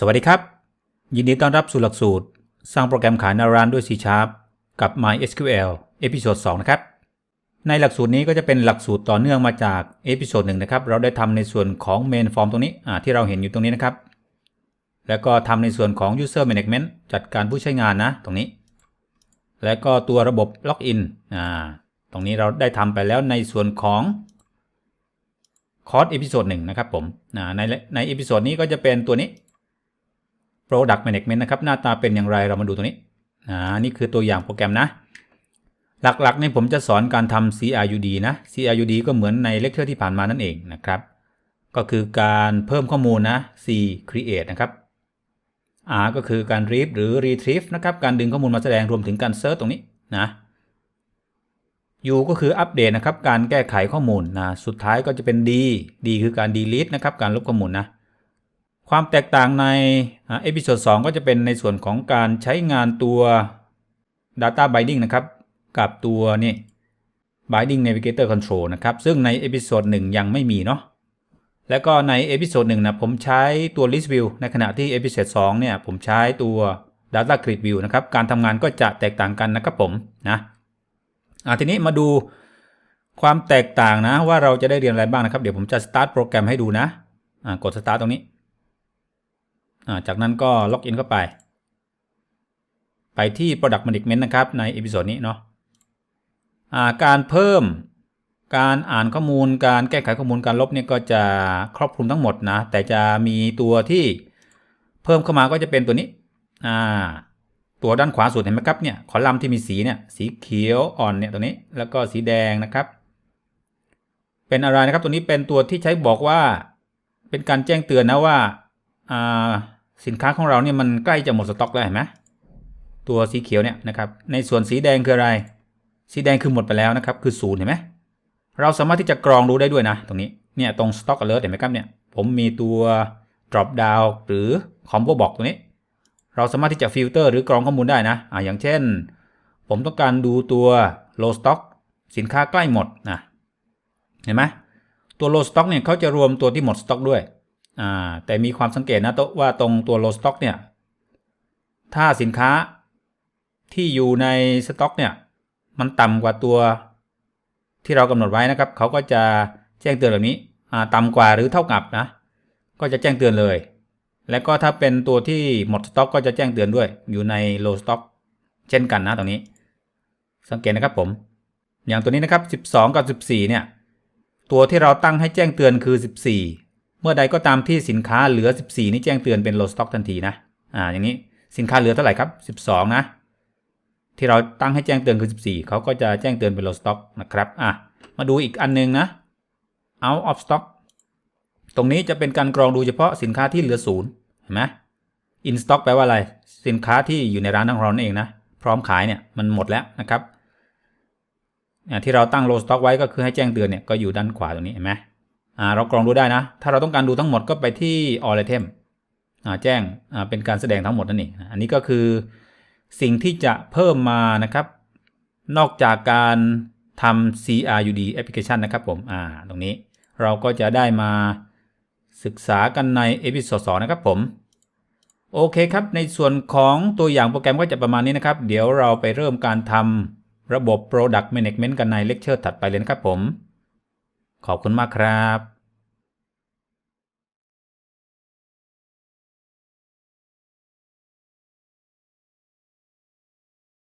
สวัสดีครับ ยินดีต้อนรับสู่หลักสูตร สร้างโปรแกรมขายหนาร้านด้วย C Sharp กับ MySQL เอพิโซด2นะครับ ในหลักสูตรนี้ก็จะเป็นหลักสูตรต่อเนื่องมาจากเอพิโซดหนึ่งนะครับ เราได้ทำในส่วนของ Main Form ตรงนี้ที่เราเห็นอยู่ตรงนี้นะครับ แล้วก็ทำในส่วนของ User Management จัดการผู้ใช้งานนะ ตรงนี้ แล้วก็ตัวระบบ Login อ่าตรงนี้เราได้ทำไปแล้วในส่วนของคอร์สเอพิโซดหนึ่งนะครับผมในในเอพิโซดนี้ก็จะเป็นตัวนี้ Product Management นะครับ หน้าตาเป็นอย่างไรเรามาดูตรงนี้อ่านี่คือตัวอย่างโปรแกรมนะ หลักๆในผมจะสอนการทำ CRUD นะ CRUD ก็เหมือนในเลคเชอร์ที่ผ่านมานั่นเองนะครับ ก็คือการเพิ่มข้อมูลนะ C create นะครับ R ก็คือการ read หรือ retrieve นะครับ การดึงข้อมูลมาแสดงรวมถึงการ search ตรงนี้นะ U ก็คืออัปเดตนะครับ การแก้ไขข้อมูลนะ สุดท้ายก็จะเป็น D D คือการ delete นะครับ การลบข้อมูลนะ ความแตกต่างในเอพิโซด2ก็จะเป็นในส่วนของการใช้งานตัว Data Binding นะครับ กับตัวนี่ Binding Navigator Control นะครับ ซึ่งในเอพิโซด1ยังไม่มีเนาะแล้วก็ในเอพิโซด1นะผมใช้ตัว List View ในขณะที่เอพิโซด2เนี่ยผมใช้ตัว Data Grid View นะครับ การทำงานก็จะแตกต่างกันนะครับผมนะอ่าทีนี้มาดูความแตกต่างนะว่าเราจะได้เรียนอะไรบ้างนะครับ เดี๋ยวผมจะ start โปรแกรมให้ดูนะอ่ากด start ตรงนี้ จากนั้นก็ล็อกอินเข้าไป ไปที่ Product Management นะครับในเอพิโซดนี้เนาะการเพิ่มการอ่านข้อมูล การแก้ไขข้อมูลการลบเนี่ยก็จะครอบคลุมทั้งหมดนะ แต่จะมีตัวที่เพิ่มเข้ามาก็จะเป็นตัวนี้ตัวด้านขวาสุดเห็นไหมครับเนี่ยคอลัมน์ที่มีสีเนี่ยสีเขียวอ่อนเนี่ยตัวนี้แล้วก็สีแดงนะครับ เป็นอะไรนะครับตัวนี้เป็นตัวที่ใช้บอกว่า เป็นการแจ้งเตือนนะว่า สินค้าของเราเนี่ยมันใกล้จะหมดสต็อกแล้วเห็นไหมตัวสีเขียวเนี่ยนะครับในส่วนสีแดงคืออะไร สีแดงคือหมดไปแล้วนะครับ คือศูนย์เห็นไหมเราสามารถที่จะกรองดูได้ด้วยนะ ตรงนี้เนี่ยตรง stock alert เห็นไหมครับเนี่ยผมมีตัว drop down หรือ combo box ตัวนี้ เราสามารถที่จะฟิลเตอร์หรือกรองข้อมูลได้นะอ่าอย่างเช่น ผมต้องการดูตัว low stock สินค้าใกล้หมดนะเห็นไหมตัว low stock เนี่ยเขาจะรวมตัวที่หมด stock ด้วย อ่าแต่มีความสังเกตนะว่าตรงตัว low stock เนี่ย ถ้าสินค้าที่อยู่ในสต็อกเนี่ย มันต่ำกว่าตัวที่เรากำหนดไว้นะครับ เขาก็จะแจ้งเตือนแบบนี้ต่ำกว่าหรือเท่ากับนะ ก็จะแจ้งเตือนเลย และก็ถ้าเป็นตัวที่หมดสต็อก ก็จะแจ้งเตือนด้วย อยู่ใน low stock เช่นกันนะตรงนี้ สังเกตนะครับผม อย่างตัวนี้นะครับ 12 กับ 14 เนี่ย ตัวที่เราตั้งให้แจ้งเตือนคือ 14 เมื่อใดก็ตามที่สินค้าเหลือ 14 นี่แจ้งเตือนเป็น low stock ทันทีนะ อ่า อย่างนี้สินค้าเหลือเท่าไหร่ครับ 12 นะ ที่เราตั้งให้แจ้งเตือนคือ 14 เขาก็จะแจ้งเตือนเป็น low stock นะครับ อะ มาดูอีกอันนึงนะ out of stock ตรงนี้จะเป็นการกรองดูเฉพาะสินค้าที่เหลือศูนย์เห็นไหม in stock แปลว่าอะไร สินค้าที่อยู่ในร้านของเราเองนะ พร้อมขายเนี่ยมันหมดแล้วนะครับที่เราตั้ง low stock ไว้ก็คือให้แจ้งเตือนเนี่ยก็อยู่ด้านขวาตรงนี้เห็นไหม เรากรองดูได้นะ ถ้าเราต้องการดูทั้งหมดก็ไปที่ all item อ่าแจ้งอ่าเป็นการแสดงทั้งหมดนั่นเองอันนี้ก็คือสิ่งที่จะเพิ่มมานะครับ นอกจากการทำ CRUD application นะครับผมอ่าตรงนี้เราก็จะได้มาศึกษากันในเอพิโซด2นะครับผม โอเคครับ ในส่วนของตัวอย่างโปรแกรมก็จะประมาณนี้นะครับ เดี๋ยวเราไปเริ่มการทำระบบ Product Management กันในเลคเชอร์ถัดไปเลยนะครับผม ขอบคุณมากครับ